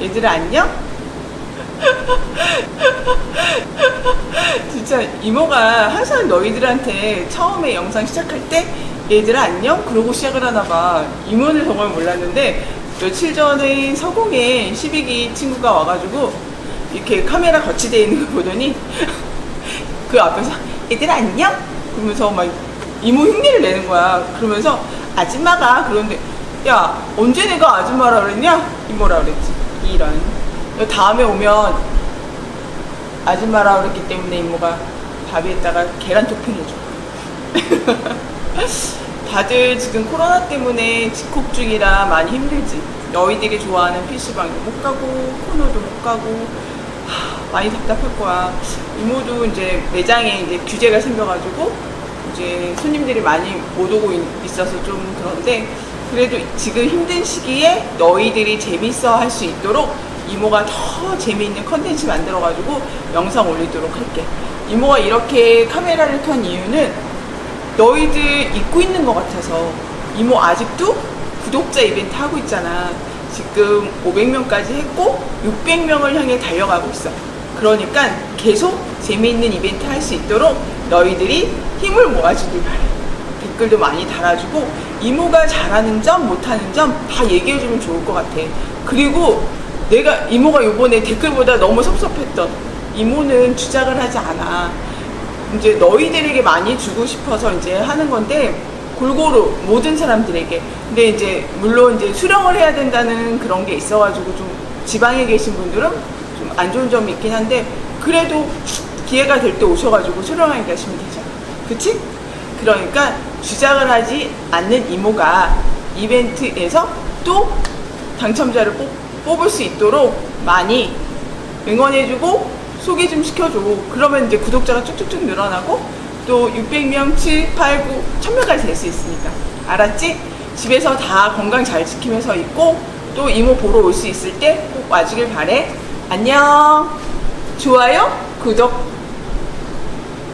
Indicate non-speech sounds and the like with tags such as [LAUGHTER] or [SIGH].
얘들아 안녕? [LAUGHS] 진짜 이모가 항상 너희들한테 처음에 영상 시작할 때 얘들아 안녕? 그러고 시작을 하나 봐. 이모는 정말 몰랐는데 며칠 전에 서공에 12기 친구가 와가지고 이렇게 카메라 거치되어 있는 거 보더니 [LAUGHS] 그 앞에서 얘들아 안녕? 그러면서 막 이모 흉내를 내는 거야. 그러면서 아줌마가 그런데 야 언제 내가 아줌마라 그랬냐? 이모라 그랬지. 이런. 다음에 오면 아줌마라 그랬기 때문에 이모가 밥에다가 계란 토핑 해줘. [LAUGHS] 다들 지금 코로나 때문에 집콕 중이라 많이 힘들지. 너희들이 좋아하는 PC방도 못 가고, 코너도 못 가고, 하, 많이 답답할 거야. 이모도 이제 매장에 이제 규제가 생겨가지고, 이제 손님들이 많이 못 오고 있- 있어서 좀 그런데, 그래도 지금 힘든 시기에 너희들이 재밌어 할 수 있도록 이모가 더 재미있는 컨텐츠 만들어가지고 영상 올리도록 할게. 이모가 이렇게 카메라를 켠 이유는 너희들 잊고 있는 것 같아서 이모 아직도 구독자 이벤트 하고 있잖아. 지금 500명까지 했고 600명을 향해 달려가고 있어. 그러니까 계속 재미있는 이벤트 할 수 있도록 너희들이 힘을 모아주길 바래. 댓글도 많이 달아주고 이모가 잘하는 점 못하는 점 다 얘기해주면 좋을 것 같아. 그리고 내가 이모가 요번에 댓글보다 너무 섭섭했던 이모는 주작을 하지 않아. 이제 너희들에게 많이 주고 싶어서 이제 하는 건데 골고루 모든 사람들에게. 근데 이제 물론 이제 수령을 해야 된다는 그런 게 있어가지고 좀 지방에 계신 분들은 좀 안 좋은 점이 있긴 한데 그래도 기회가 될 때 오셔가지고 수령하게 하시면 되잖아. 그치? 그러니까 주작을 하지 않는 이모가 이벤트에서 또 당첨자를 뽑, 뽑을 수 있도록 많이 응원해주고 소개 좀 시켜줘. 그러면 이제 구독자가 쭉쭉쭉 늘어나고 또 600명, 7, 8, 9, 1000명까지 될 수 있으니까. 알았지? 집에서 다 건강 잘 지키면서 있고 또 이모 보러 올 수 있을 때 꼭 와주길 바래. 안녕. 좋아요, 구독